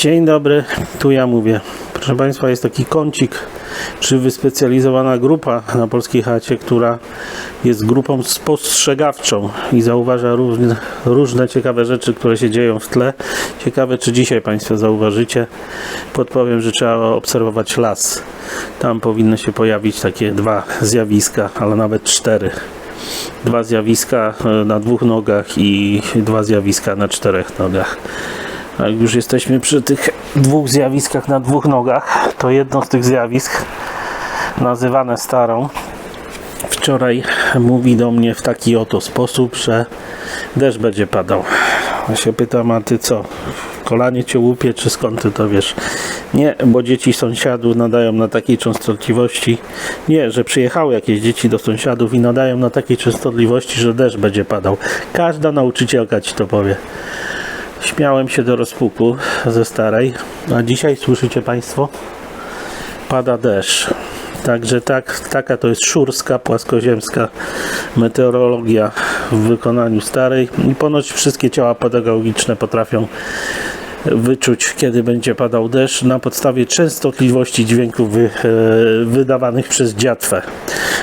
Dzień dobry, tu ja mówię. Proszę Państwa, jest taki kącik, czy wyspecjalizowana grupa na Polskiej Chacie, która jest grupą spostrzegawczą i zauważa różne, różne ciekawe rzeczy, które się dzieją w tle. Ciekawe, czy dzisiaj Państwo zauważycie. Podpowiem, że trzeba obserwować las. Tam powinny się pojawić takie dwa zjawiska, ale nawet cztery. Dwa zjawiska e, na dwóch nogach i dwa zjawiska na czterech nogach. Jak już jesteśmy przy tych dwóch zjawiskach na dwóch nogach, to jedno z tych zjawisk, nazywane starą, wczoraj mówi do mnie w taki oto sposób, że deszcz będzie padał. Ja się pytam, a ty co? Kolanie cię łupie, czy skąd ty to wiesz? Nie, bo dzieci sąsiadów nadają na takiej częstotliwości. Nie, że przyjechały jakieś dzieci do sąsiadów i nadają na takiej częstotliwości, że deszcz będzie padał. Każda nauczycielka ci to powie. Śmiałem się do rozpuku ze starej, a dzisiaj słyszycie Państwo? Pada deszcz. Także tak, taka to jest szurska, płaskoziemska meteorologia w wykonaniu starej i ponoć wszystkie ciała pedagogiczne potrafią wyczuć, kiedy będzie padał deszcz na podstawie częstotliwości dźwięków wy, e, wydawanych przez dziatwę.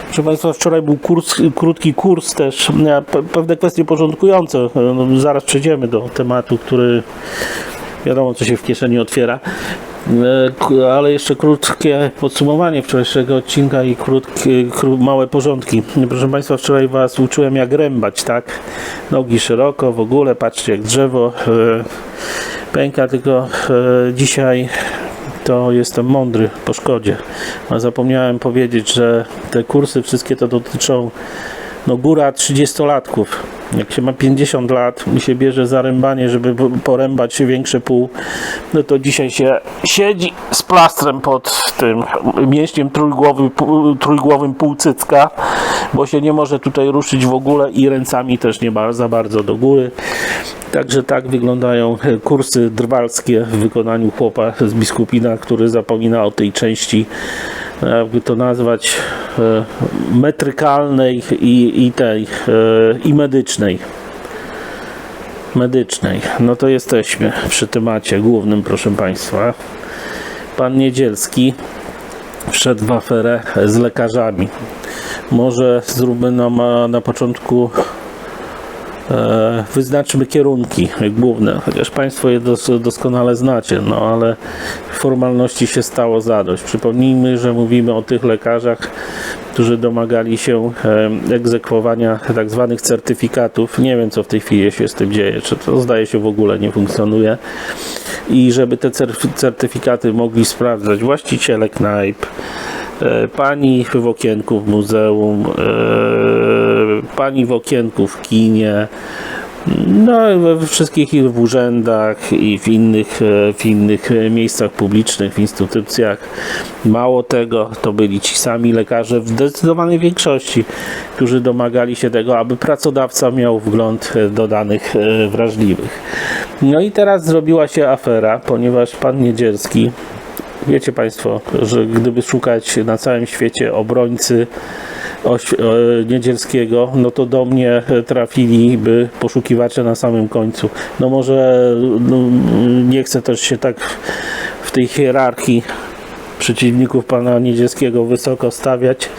Proszę Państwa, wczoraj był kurs, krótki kurs też, pe- pewne kwestie porządkujące. E, No, zaraz przejdziemy do tematu, który wiadomo, co się w kieszeni otwiera. E, Ale jeszcze krótkie podsumowanie wczorajszego odcinka i krótkie, kró, małe porządki. Proszę Państwa, wczoraj Was uczyłem jak rębać, tak? Nogi szeroko, w ogóle, patrzcie jak drzewo e, pęka, tylko e, dzisiaj to jestem mądry po szkodzie. A zapomniałem powiedzieć, że te kursy wszystkie to dotyczą no góra 30-latków. Jak się ma 50 lat i się bierze zarębanie, żeby po- porębać większe pół, no to dzisiaj się siedzi z plastrem pod tym mięśniem trójgłowy, trójgłowym półcycka, bo się nie może tutaj ruszyć w ogóle i ręcami też nie za bardzo do góry. Także tak wyglądają kursy drwalskie w wykonaniu chłopa z biskupina, który zapomina o tej części, e, jakby to nazwać, e, metrykalnej i, i tej, e, i medycznej. Medycznej. No to jesteśmy przy temacie głównym, proszę Państwa. Pan Niedzielski wszedł w aferę z lekarzami. Może zróbmy na, na początku wyznaczmy kierunki główne, chociaż Państwo je dos, doskonale znacie, no ale formalności się stało zadość. Przypomnijmy, że mówimy o tych lekarzach, którzy domagali się e, egzekwowania tak zwanych certyfikatów. Nie wiem, co w tej chwili się z tym dzieje, czy to zdaje się w ogóle nie funkcjonuje. I żeby te cer- certyfikaty mogli sprawdzać właściciele knajp, e, pani w okienku w muzeum, e, pani w okienku w kinie, no we wszystkich i w urzędach i w innych, e, w innych e, miejscach publicznych, w instytucjach. Mało tego, to byli ci sami lekarze w zdecydowanej większości, którzy domagali się tego, aby pracodawca miał wgląd e, do danych e, wrażliwych. No i teraz zrobiła się afera, ponieważ pan Niedzielski Wiecie Państwo, że gdyby szukać na całym świecie obrońcy e, Niedzielskiego, no to do mnie trafiliby poszukiwacze na samym końcu. No może no, nie chcę też się tak w tej hierarchii przeciwników pana Niedzielskiego wysoko stawiać.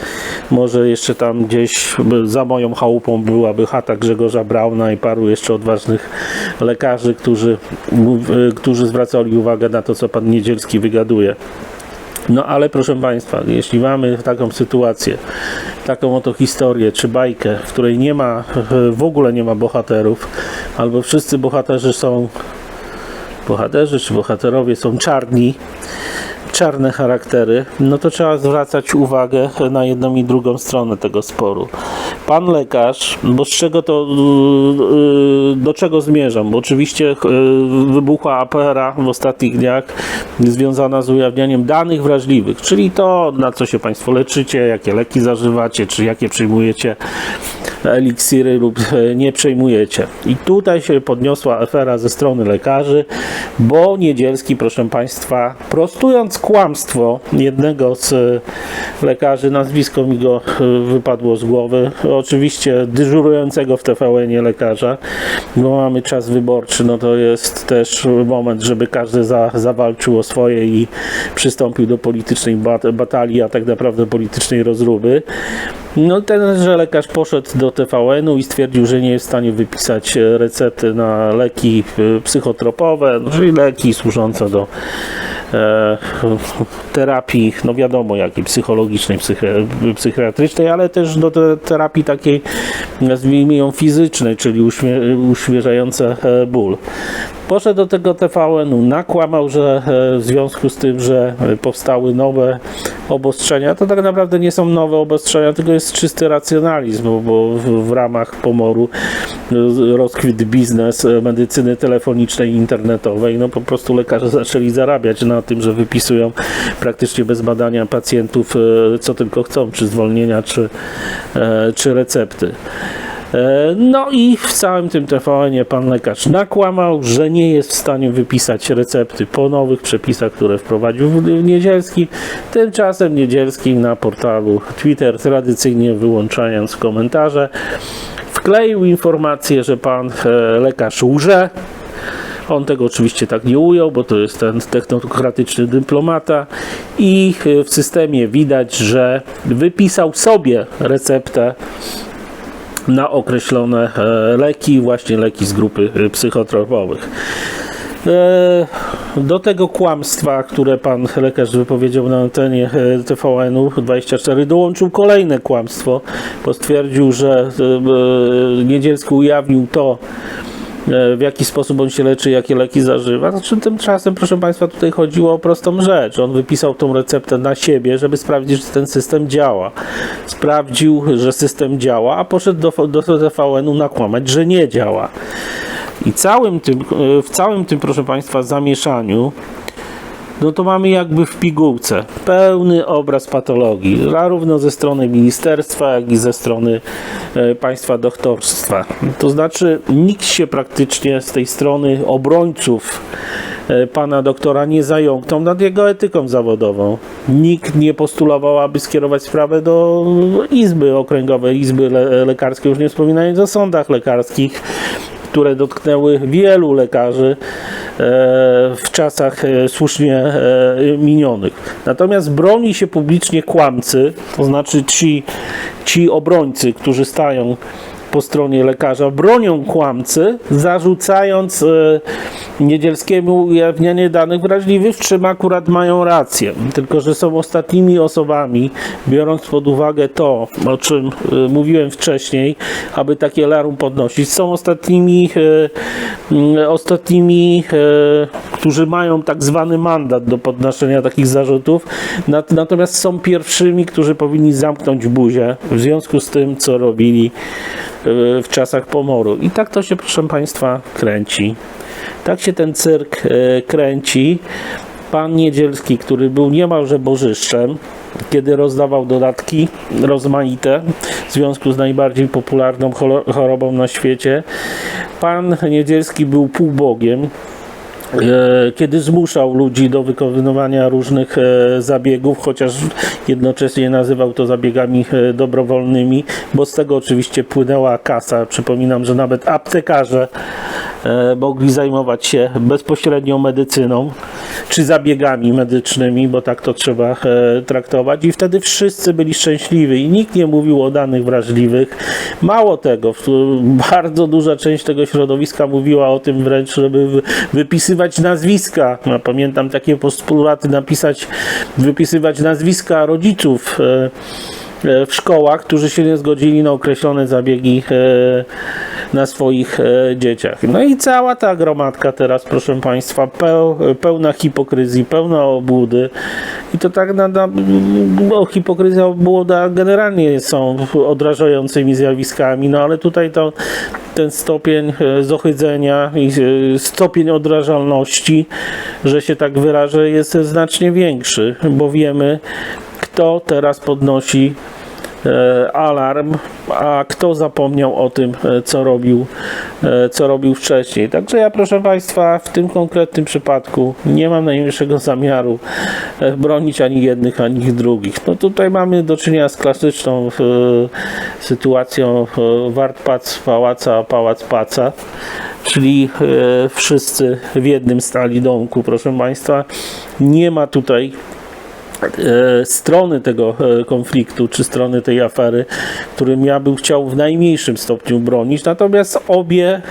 Może jeszcze tam gdzieś za moją chałupą byłaby chata Grzegorza Brauna i paru jeszcze odważnych lekarzy, którzy, y, którzy zwracali uwagę na to, co pan Niedzielski wygaduje. No ale proszę Państwa, jeśli mamy taką sytuację, taką oto historię czy bajkę, w której nie ma, w ogóle nie ma bohaterów, albo wszyscy bohaterzy są bohaterzy czy bohaterowie są czarni, czarne charaktery, no to trzeba zwracać uwagę na jedną i drugą stronę tego sporu. Pan lekarz, bo z czego to, yy, do czego zmierzam? Bo oczywiście yy, wybuchła afera w ostatnich dniach związana z ujawnianiem danych wrażliwych, czyli to, na co się Państwo leczycie, jakie leki zażywacie, czy jakie przyjmujecie eliksiry lub e, nie przejmujecie. I tutaj się podniosła afera ze strony lekarzy, bo Niedzielski, proszę Państwa, prostując kłamstwo jednego z e, lekarzy, nazwisko mi go e, wypadło z głowy, oczywiście dyżurującego w TVN-ie lekarza, bo mamy czas wyborczy, no to jest też moment, żeby każdy za, zawalczył o swoje i przystąpił do politycznej bat- batalii, a tak naprawdę politycznej rozruby. No tenże lekarz poszedł do TVN-u i stwierdził, że nie jest w stanie wypisać e, recepty na leki e, psychotropowe, no, czyli leki służące do terapii, no wiadomo jakiej, psychologicznej, psychi- psychiatrycznej, ale też do te, terapii takiej, nazwijmy ją fizycznej, czyli uśmie, e, ból. Poszedł do tego TVN-u, nakłamał, że e, w związku z tym, że e, powstały nowe obostrzenia, to tak naprawdę nie są nowe obostrzenia, tylko jest czysty racjonalizm, bo- w, ramach pomoru e, rozkwit biznes e, medycyny telefonicznej i internetowej, no po prostu lekarze zaczęli zarabiać na tym, że wypisują praktycznie bez badania pacjentów e, co tylko chcą, czy zwolnienia, czy, e, czy recepty. No i w całym tym TVN-ie pan lekarz nakłamał, że nie jest w stanie wypisać recepty po nowych przepisach, które wprowadził Niedzielski. Tymczasem Niedzielski na portalu Twitter, tradycyjnie wyłączając komentarze, wkleił informację, że pan e, lekarz łże. On tego oczywiście tak nie ujął, bo to jest ten technokratyczny dyplomata i e, w systemie widać, że wypisał sobie receptę na określone e, leki, właśnie leki z grupy psychotropowych. Do tego kłamstwa, które pan lekarz wypowiedział na antenie e, TVN-u 24, dołączył kolejne kłamstwo, bo stwierdził, że e, e, Niedzielski ujawnił to, w jaki sposób on się leczy, jakie leki zażywa. Znaczy, tymczasem, proszę Państwa, tutaj chodziło o prostą rzecz. On wypisał tą receptę na siebie, żeby sprawdzić, czy ten system działa. Sprawdził, że system działa, a poszedł do, do TVN-u nakłamać, że nie działa. I całym tym, e, w całym tym, proszę Państwa, zamieszaniu no to mamy jakby w pigułce pełny obraz patologii, zarówno ze strony ministerstwa, jak i ze strony e, państwa doktorstwa. To znaczy, nikt się praktycznie z tej strony obrońców e, pana doktora nie zająknął nad jego etyką zawodową. Nikt nie postulował, aby skierować sprawę do Izby Okręgowej, Izby le Lekarskiej, już nie wspominając o sądach lekarskich które dotknęły wielu lekarzy e, w czasach e, słusznie e, minionych. Natomiast broni się publicznie kłamcy, to znaczy ci, ci obrońcy, którzy stają po stronie lekarza, bronią kłamcy, zarzucając e, Niedzielskiemu ujawnianie danych wrażliwych, czym akurat mają rację. Tylko, że są ostatnimi osobami, biorąc pod uwagę to, o czym e, mówiłem wcześniej, aby takie larum podnosić, są ostatnimi, e, mm, ostatnimi, e, którzy mają tak zwany mandat do podnoszenia takich zarzutów, Nat- natomiast są pierwszymi, którzy powinni zamknąć buzię w związku z tym, co robili e, w czasach pomoru. I tak to się, proszę Państwa, kręci. Tak się ten cyrk e, kręci. Pan Niedzielski, który był niemalże bożyszczem, kiedy rozdawał dodatki rozmaite w związku z najbardziej popularną chorobą na świecie. Pan Niedzielski był półbogiem, kiedy zmuszał ludzi do wykonywania różnych e, zabiegów, chociaż jednocześnie nazywał to zabiegami e, dobrowolnymi, bo z tego oczywiście płynęła kasa. Przypominam, że nawet aptekarze e, mogli zajmować się bezpośrednią medycyną czy zabiegami medycznymi, bo tak to trzeba e, traktować i wtedy wszyscy byli szczęśliwi i nikt nie mówił o danych wrażliwych. Mało tego, bardzo duża część tego środowiska mówiła o tym wręcz, żeby wy- wypisywać nazwiska. Ja pamiętam takie postulaty napisać, wypisywać nazwiska rodziców. E, e, w szkołach, którzy się nie zgodzili na określone zabiegi e, na swoich e, dzieciach. No i cała ta gromadka teraz, proszę Państwa, peł, pełna hipokryzji, pełna obłudy. I to tak na, na hipokryzja, obłuda generalnie są odrażającymi zjawiskami, no ale tutaj to ten stopień e, zohydzenia i e, stopień odrażalności, że się tak wyrażę, jest znacznie większy, bo wiemy, kto teraz podnosi alarm, a kto zapomniał o tym, e, co robił, e, co robił wcześniej. Także ja, proszę Państwa, w tym konkretnym przypadku nie mam najmniejszego zamiaru e, bronić ani jednych, ani drugich. No tutaj mamy do czynienia z klasyczną e, sytuacją e, wart pac pałaca, pałac paca, czyli e, wszyscy w jednym stali domku, proszę Państwa. Nie ma tutaj e, strony tego e, konfliktu, czy strony tej afery, którym ja bym chciał w najmniejszym stopniu bronić, natomiast obie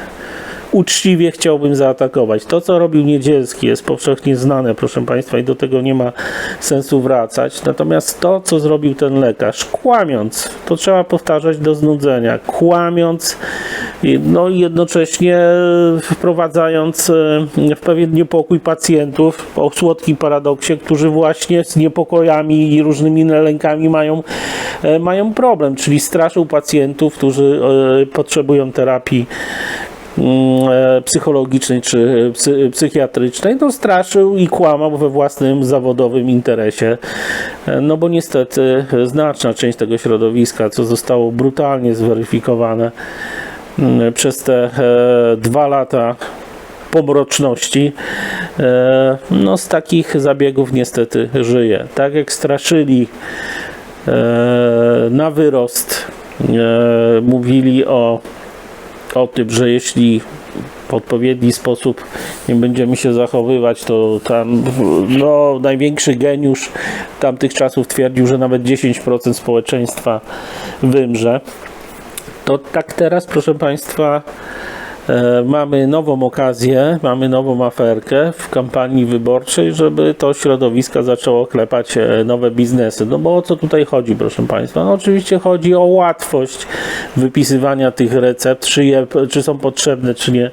uczciwie chciałbym zaatakować. To, co robił Niedzielski jest powszechnie znane, proszę Państwa, i do tego nie ma sensu wracać. Natomiast to, co zrobił ten lekarz, kłamiąc, to trzeba powtarzać do znudzenia, kłamiąc, no i jednocześnie wprowadzając e, w pewien niepokój pacjentów o słodkim paradoksie, którzy właśnie z niepokojami i różnymi lękami mają, e, mają problem, czyli straszył pacjentów, którzy e, potrzebują terapii mm, e, psychologicznej czy psy, psychiatrycznej, no straszył i kłamał we własnym zawodowym interesie. E, No bo niestety znaczna część tego środowiska, co zostało brutalnie zweryfikowane przez te e, dwa lata pomroczności, e, no z takich zabiegów niestety żyje. Tak jak straszyli e, na wyrost, e, mówili o o tym, że jeśli w odpowiedni sposób nie będziemy się zachowywać, to tam no, największy geniusz tamtych czasów twierdził, że nawet 10% społeczeństwa wymrze. To tak teraz, proszę Państwa, e, mamy nową okazję, mamy nową aferkę w kampanii wyborczej, żeby to środowiska zaczęło klepać e, nowe biznesy. No bo o co tutaj chodzi, proszę Państwa? No oczywiście chodzi o łatwość wypisywania tych recept, czy, je, czy są potrzebne, czy nie,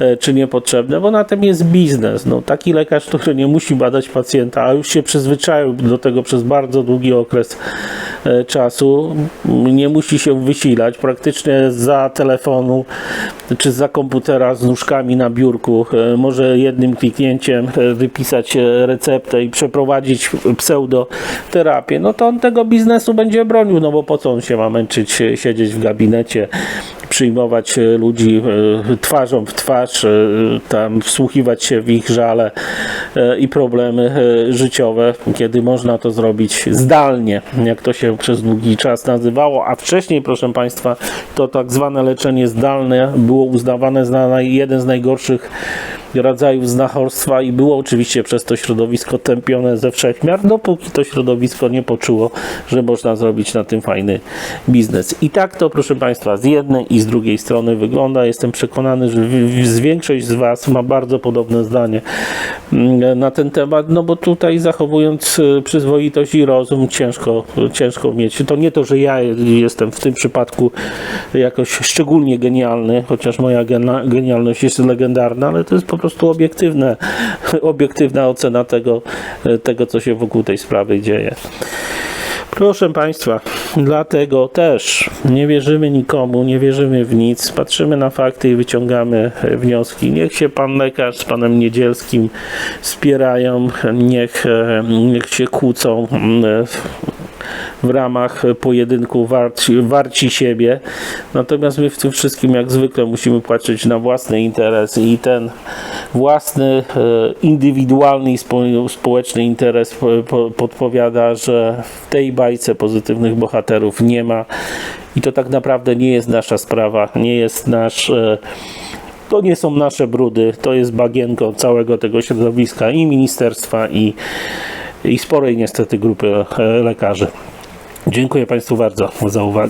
e, czy niepotrzebne, bo na tym jest biznes. No, taki lekarz, który nie musi badać pacjenta, a już się przyzwyczaił do tego przez bardzo długi okres czasu, nie musi się wysilać, praktycznie za telefonu czy za komputera z nóżkami na biurku. E, może jednym kliknięciem e, wypisać e, receptę i przeprowadzić pseudoterapię, no to on tego biznesu będzie bronił, no bo po co on się ma męczyć, e, siedzieć w gabinecie, przyjmować e, ludzi e, twarzą w twarz, e, tam wsłuchiwać się w ich żale i problemy życiowe, kiedy można to zrobić zdalnie, jak to się przez długi czas nazywało, a wcześniej, proszę Państwa, to tak zwane leczenie zdalne było uznawane za jeden z najgorszych rodzajów znachorstwa i było oczywiście przez to środowisko tępione ze wszechmiar, dopóki to środowisko nie poczuło, że można zrobić na tym fajny biznes. I tak to, proszę Państwa, z jednej i z drugiej strony wygląda. Jestem przekonany, że z większość z Was ma bardzo podobne zdanie mm, na ten temat, no bo tutaj zachowując e, przyzwoitość i rozum ciężko, ciężko mieć. To nie to, że ja jestem w tym przypadku jakoś szczególnie genialny, chociaż moja genialność jest legendarna, ale to jest po prostu obiektywne, obiektywna ocena tego, e, tego, co się wokół tej sprawy dzieje. Proszę Państwa, dlatego też nie wierzymy nikomu, nie wierzymy w nic, patrzymy na fakty i wyciągamy e, wnioski. Niech się Pan lekarz z Panem Niedzielskim spierają, niech, e, niech się kłócą w ramach pojedynku warci, warci siebie. Natomiast my w tym wszystkim, jak zwykle, musimy patrzeć na własny interes i ten własny, e, indywidualny i spo- społeczny interes po- po- podpowiada, że w tej bajce pozytywnych bohaterów nie ma i to tak naprawdę nie jest nasza sprawa, nie jest nasz. e, To nie są nasze brudy, to jest bagienko całego tego środowiska i ministerstwa, i, i sporej niestety grupy e, lekarzy. Dziękuję Państwu bardzo za uwagę.